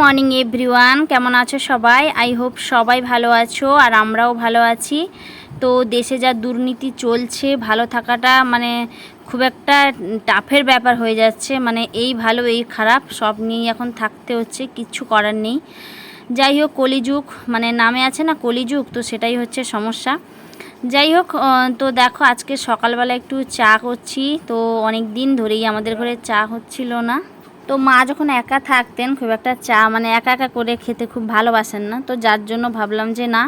Morning, everyone. কেমন আছো সবাই? আই হোপ সবাই ভালো আছো আর আমরাও ভালো আছি। তো দেশে যা দুর্নীতি চলছে, ভালো থাকাটা মানে খুব একটা টাফের ব্যাপার হয়ে যাচ্ছে। মানে এই ভালো, এই খারাপ, সব নিয়েই এখন থাকতে হচ্ছে কিচ্ছু করার নেই। যাই হোক, কলিযুগ মানে নামে আছে না কলিযুগ, তো সেটাই হচ্ছে সমস্যা। যাই হোক তো দেখো, আজকে সকালবেলা একটু চা করছি। তো অনেক দিন ধরেই আমাদের ঘরে চা হচ্ছিল না। তো মা যখন একা থাকতেন, খুব একটা চা মানে একা একা করে খেতে খুব ভালোবাসেন না। তো যার জন্য ভাবলাম যে না,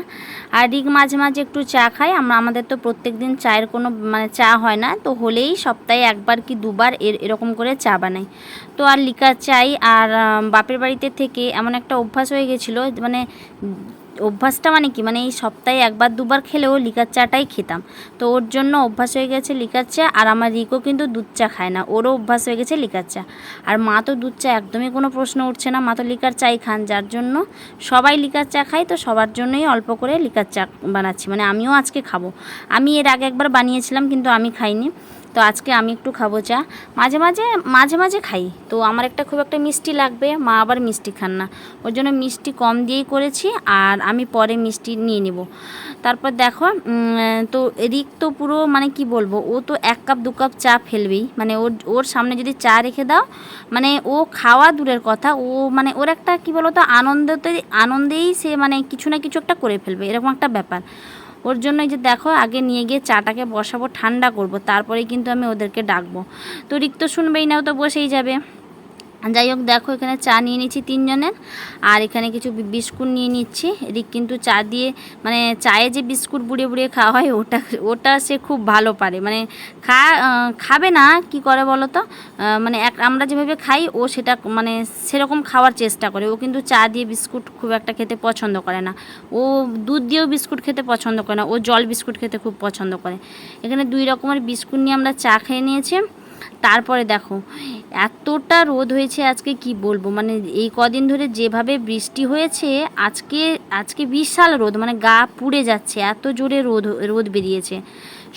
আর রিক মাঝে মাঝে একটু চা খাই। আমরা, আমাদের তো প্রত্যেক দিন চায়ের কোনো মানে চা হয় না। তো হলেই সপ্তাহে একবার কি দুবার এর, এরকম করে চা বানাই। তো আর লিকার চাই, আর বাপের বাড়িতে থেকে এমন একটা অভ্যাস হয়ে গেছিল মানে অভ্যাসটা মানে কি? মানে এই সপ্তাহে একবার, দুবার খেলেও লিকার চাটাই খেতাম। তো ওর জন্য অভ্যাস হয়ে গেছে লিকার চা, আর আমার রিকও কিন্তু দুধ চা খায় না। ওরও অভ্যাস হয়ে গেছে লিকার চা। আর মা তো দুধ চা একদমই কোনো প্রশ্ন উঠছে না, মা তো লিকার চাই খান। যার জন্য সবাই লিকার চা খায়, তো সবার জন্যই অল্প করে লিকার চা বানাচ্ছি। মানে আমিও আজকে খাব। আমি এর আগে একবার বানিয়েছিলাম, কিন্তু আমি খাইনি। তো আজকে আমি একটু খাব চা। মাঝে মাঝে মাঝে মাঝে খাই। তো আমার একটা খুব একটা মিষ্টি লাগবে, মা আবার মিষ্টি খান না। ওর জন্য মিষ্টি কম দিয়েই করেছি আর আমি পরে মিষ্টি নিয়ে নেব। তারপর দেখো তো রিক তো পুরো মানে কি বলব, ও তো এক কাপ, দু কাপ চা ফেলবেই। মানে ওর ওর সামনে যদি চা রেখে দাও মানে ও খাওয়া দূরের কথা। ও মানে ওর একটা কি বলতো, আনন্দতে, আনন্দেই সে মানে কিছু না কিছু একটা করে ফেলবে। এরকম একটা ব্যাপার। ওর জন্য যে দেখো, আগে নিয়ে গিয়ে চাটাকে বসাবো, ঠান্ডা করব তারপরে কিন্তু আমি ওদেরকে ডাকবো। তো রিক্ত শুনবেই না তো বসেই যাবে। যাই হোক, দেখো এখানে চা নিয়ে নিচ্ছি তিনজনের। আর এখানে কিছু বিস্কুট নিয়ে নিচ্ছি। এদিক কিন্তু চা দিয়ে মানে চায়ে যে বিস্কুট বুড়িয়ে বুড়িয়ে খাওয়া হয়, ওটা ওটা সে খুব ভালো পারে। মানে খা খাবে না, কি করে বলো তো? মানে এক, আমরা যেভাবে খাই, ও সেটা মানে সেরকম খাওয়ার চেষ্টা করে। ও কিন্তু চা দিয়ে বিস্কুট খুব একটা খেতে পছন্দ করে না। ও দুধ দিয়েও বিস্কুট খেতে পছন্দ করে না। ও জল বিস্কুট খেতে খুব পছন্দ করে। এখানে দুই রকমের বিস্কুট নিয়ে আমরা চা খেয়ে নিয়েছি। তারপরে দেখো, এতটা রোদ হয়েছে আজকে কি বলব? মানে এই কদিন ধরে যেভাবে বৃষ্টি হয়েছে, আজকে আজকে বিশাল রোদ মানে গা পুড়ে যাচ্ছে, এত জোরে রোদ রোদ বেরিয়েছে।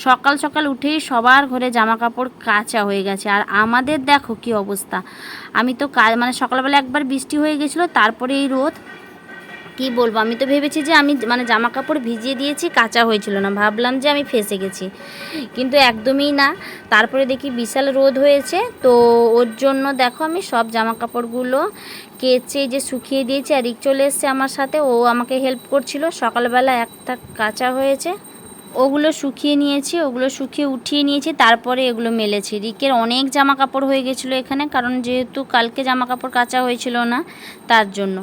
সকাল সকাল উঠেই সবার ঘরে জামা কাপড় কাঁচা হয়ে গেছে। আর আমাদের দেখো কি অবস্থা। আমি তো কাজ মানে সকালবেলা একবার বৃষ্টি হয়ে গেছিল, তারপরে এই রোদ কি বলব? আমি তো ভেবেছি যে আমি মানে জামা কাপড় ভিজিয়ে দিয়েছি, কাঁচা হয়েছিল না। ভাবলাম যে আমি ফেসে গেছি। কিন্তু একদমই না। তারপরে দেখি বিশাল রোদ হয়েছে। তো ওর জন্য দেখো আমি সব জামা কাপড়গুলো কেচে যে শুকিয়ে দিয়েছি, আর রিক চলে এসছে আমার সাথে। ও আমাকে হেল্প করছিল। সকালবেলা একটা কাঁচা হয়েছে। ওগুলো শুকিয়ে নিয়েছি, ওগুলো শুকিয়ে উঠিয়ে নিয়েছি। তারপরে এগুলো মেলেছি। রিকের অনেক জামা কাপড় হয়ে গেছিল এখানে, কারণ যেহেতু কালকে জামা কাপড় কাচা হয়েছিল না, তার জন্য।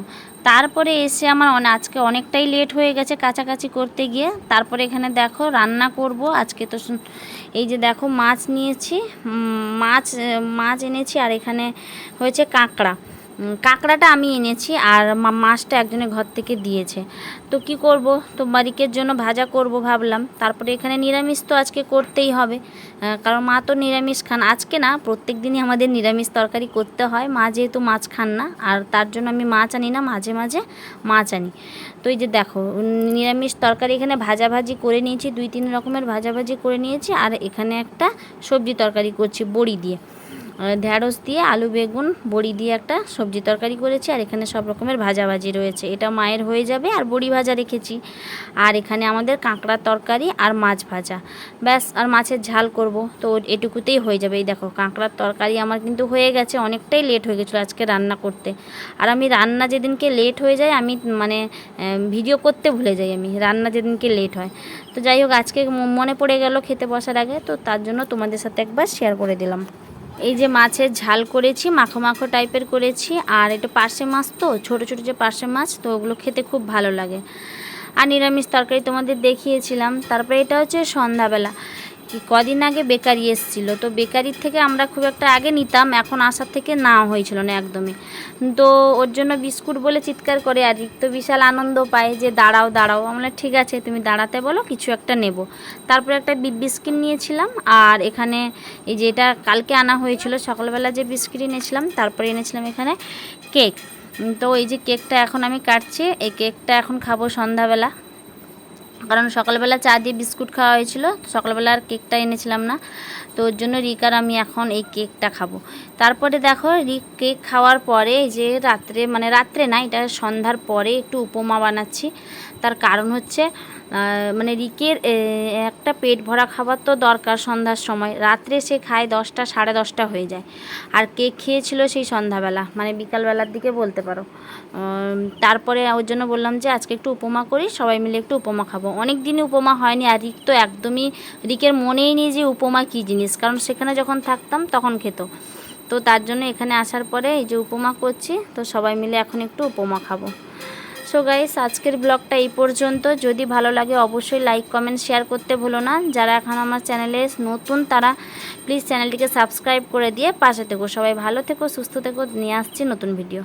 তারপরে এসে আমার আজকে অনেকটাই লেট হয়ে গেছে কাছাকাছি করতে গিয়ে। তারপরে এখানে দেখো রান্না করব। আজকে তো এই যে দেখো মাছ নিয়েছি মাছ মাছ এনেছি আর এখানে হয়েছে কাঁকড়া। কাঁকড়াটা আমি এনেছি আর মাছটা একজনের ঘর থেকে দিয়েছে। তো কি করব? তো বারিকের জন্য ভাজা করব ভাবলাম। তারপরে এখানে নিরামিষ তো আজকে করতেই হবে। কারণ মা তো নিরামিষ খান। আজকে না প্রত্যেক দিনই আমাদের নিরামিষ তরকারি করতে হয়। মা যেহেতু মাছ খান না, আর তার জন্য আমি মাছ আনি না, মাঝে মাঝে মাছ আনি। তো এই যে দেখো নিরামিষ তরকারি এখানে ভাজাভাজি করে নিয়েছি, দুই তিন রকমের ভাজাভাজি করে নিয়েছি, আর এখানে একটা সবজি তরকারি করছি, বড়ি দিয়ে। ঢ্যাঁড়স দিয়ে আলু, বেগুন, বড়ি দিয়ে একটা সবজি তরকারি করেছি, আর এখানে সব রকমের ভাজাভাজি রয়েছে। এটা মায়ের হয়ে যাবে, আর বড়ি ভাজা রেখেছি। আর এখানে আমাদের কাঁকড়ার তরকারি আর মাছ ভাজা। ব্যাস, আর মাছের ঝাল করব, তো এটুকুতেই হয়ে যাবে। এই দেখো, কাঁকড়ার তরকারি আমার কিন্তু হয়ে গেছে, অনেকটাই লেট হয়ে গেছিল আজকে রান্না করতে। আর আমি রান্না যেদিনকে লেট হয়ে যায়, আমি মানে ভিডিও করতে ভুলে যাই আমি, রান্না যেদিনকে লেট হয়। তো যাই হোক, আজকে মনে পড়ে গেল খেতে বসার আগে, তো তার জন্য তোমাদের সাথে একবার শেয়ার করে দিলাম। এই যে মাছের ঝাল করেছি মাখো মাখো টাইপের করেছি, আর এটা পার্শে মাছ তো, ছোট ছোট যে পার্শে মাছ, তো ওগুলো খেতে খুব ভালো লাগে। আর নিরামিষ তরকারি তোমাদের দেখিয়েছিলাম, তারপরে এটা হচ্ছে সন্ধ্যাবেলা। কি, কদিন আগে বেকারি এসেছিল। তো বেকারির থেকে আমরা খুব একটা আগে নিতাম, এখন আসার থেকে না হয়েছিল না একদমই। তো ওর জন্য বিস্কুট বলে চিৎকার করে আর তো বিশাল আনন্দ পায় যে, দাঁড়াও দাঁড়াও। আমরা ঠিক আছে, তুমি দাঁড়াতে বলো, কিছু একটা নেব। তারপরে একটা বিস্কিট নিয়েছিলাম, আর এখানে এই যে এটা কালকে আনা হয়েছিল, সকালবেলা যে বিস্কিট এনেছিলাম, তারপরে এনেছিলাম এখানে কেক। তো এই যে কেকটা এখন আমি কাটছি, এই কেকটা এখন খাব সন্ধ্যাবেলা। কারণ সকালবেলা চা দিয়ে বিস্কুট খাওয়া হয়েছিল সকালবেলা আর কেকটা এনেছিলাম না। তো ওর জন্য রিক আর আমি এখন এই কেকটা খাব। তারপরে দেখো, রিক কেক খাওয়ার পরে যে রাত্রে মানে রাত্রে না, এটা সন্ধ্যার পরে একটু উপমা বানাচ্ছি। তার কারণ হচ্ছে মানে রিকের একটা পেট ভরা খাবার তো দরকার সন্ধ্যার সময়। রাত্রে সে খায় দশটা, সাড়ে দশটা হয়ে যায়। আর কেক খেয়েছিল সেই সন্ধ্যাবেলা? মানে বিকালবেলার দিকে বলতে পারো। তারপরে ওর জন্য বললাম যে, আজকে একটু উপমা করি, সবাই মিলে একটু উপমা খাব। অনেক দিনই উপমা হয়নি আর রিক তো একদমই, রিকের মনেই নেই যে উপমা কী জিনিস। কারণ সেখানে যখন থাকতাম তখন খেত। তো তার জন্য এখানে আসার পরে এই যে উপমা করছি, তো সবাই মিলে এখন একটু উপমা খাব। সো গাইস আজকের ব্লগটা এই পর্যন্ত। যদি ভালো লাগে, অবশ্যই লাইক কমেন্ট শেয়ার করতে ভুলো না। যারা এখন আমার চ্যানেলে নতুন, তারা প্লিজ চ্যানেলটিকে সাবস্ক্রাইব করে দিয়ে পাশে থেকো। সবাই ভালো থেকো, সুস্থ থেকো। নিয়ে আসছি নতুন ভিডিও